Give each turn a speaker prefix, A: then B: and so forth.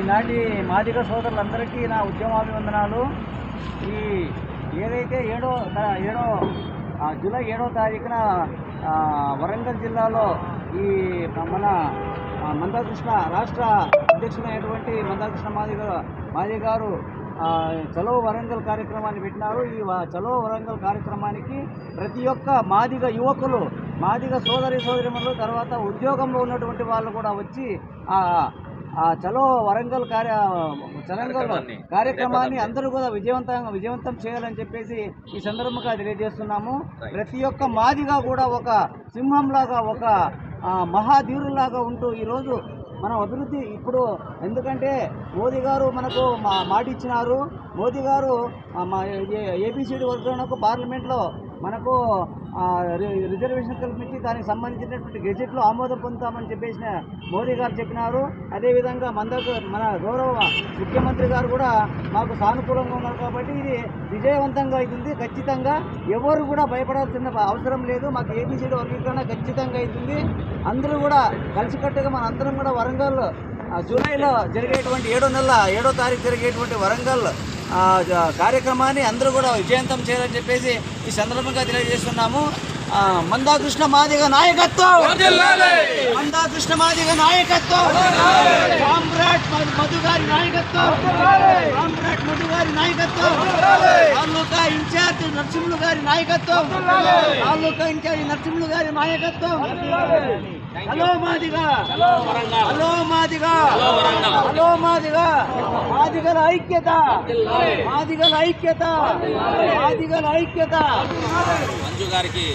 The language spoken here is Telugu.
A: ఈనాటి మాదిగ సోదరులందరికీ నా ఉద్యమాభివందనాలు. ఈ ఏదైతే ఏడో ఏడో జూలై ఏడో తారీఖున వరంగల్ జిల్లాలో ఈ మన మందాకృష్ణ రాష్ట్ర అధ్యక్షుడైనటువంటి మందాకృష్ణ మాదిగ మాది గారు చలో వరంగల్ కార్యక్రమాన్ని పెట్టినారు. ఈ చలో వరంగల్ కార్యక్రమానికి ప్రతి ఒక్క మాదిగ యువకులు మాదిగ సోదరి సోదరిమలు తర్వాత ఉద్యోగంలో ఉన్నటువంటి వాళ్ళు కూడా వచ్చి ఆ చలో వరంగల్ కార్య చరంగల్ కార్యక్రమాన్ని అందరూ కూడా విజయవంతంగా విజయవంతం చేయాలని చెప్పేసి ఈ సందర్భంగా తెలియజేస్తున్నాము. ప్రతి ఒక్క మాదిగా కూడా ఒక సింహంలాగా ఒక మహాధీరులాగా ఉంటూ ఈరోజు మనం అభివృద్ధి ఇప్పుడు ఎందుకంటే మోదీ గారు మనకు మా మాట ఇచ్చినారు మోదీ గారు మా ఏబిసిడి వర్గాలకు పార్లమెంట్లో మనకు రిజర్వేషన్ కల్పించి దానికి సంబంధించినటువంటి గెజెట్లో ఆమోదం పొందుతామని చెప్పేసిన మోదీ గారు చెప్పినారు. అదేవిధంగా మందకు మన గౌరవ ముఖ్యమంత్రి గారు కూడా మాకు సానుకూలంగా ఉన్నారు కాబట్టి ఇది విజయవంతంగా అవుతుంది. ఖచ్చితంగా ఎవరు కూడా భయపడాల్సిన అవసరం లేదు. మాకు ఏబీసీడీ వర్గీకరణ ఖచ్చితంగా అవుతుంది. అందరూ కూడా కలిసికట్టుగా మన అందరం కూడా వరంగల్ జూలైలో జరిగేటువంటి ఏడో నెల ఏడో తారీఖు జరిగేటువంటి వరంగల్ కార్యక్రమాన్ని అందరూ కూడా విజయవంతం చేయాలని చెప్పేసి ఈ సందర్భంగా తెలియజేస్తున్నాము. మందాకృష్ణ మాదిగ నాయకత్వం! మందాకృష్ణ మాదిగ నాయకత్వం! సామ్రాట్ మ- మధు గారి నాయకత్వం! సామ్రాట్ మధు గారి నాయకత్వం! తాలూకా ఇన్ఛార్జ్ నరసింహులు గారి నాయకత్వం! తాలూకా ఇన్ఛార్జ్ నరసింహులు గారి నాయకత్వం! hello Madiga hello Madiga hello Madiga మాదిగల ఐక్యత మాదిగల ఐక్యత మాదిగల ఐక్యత
B: మంజు గారికి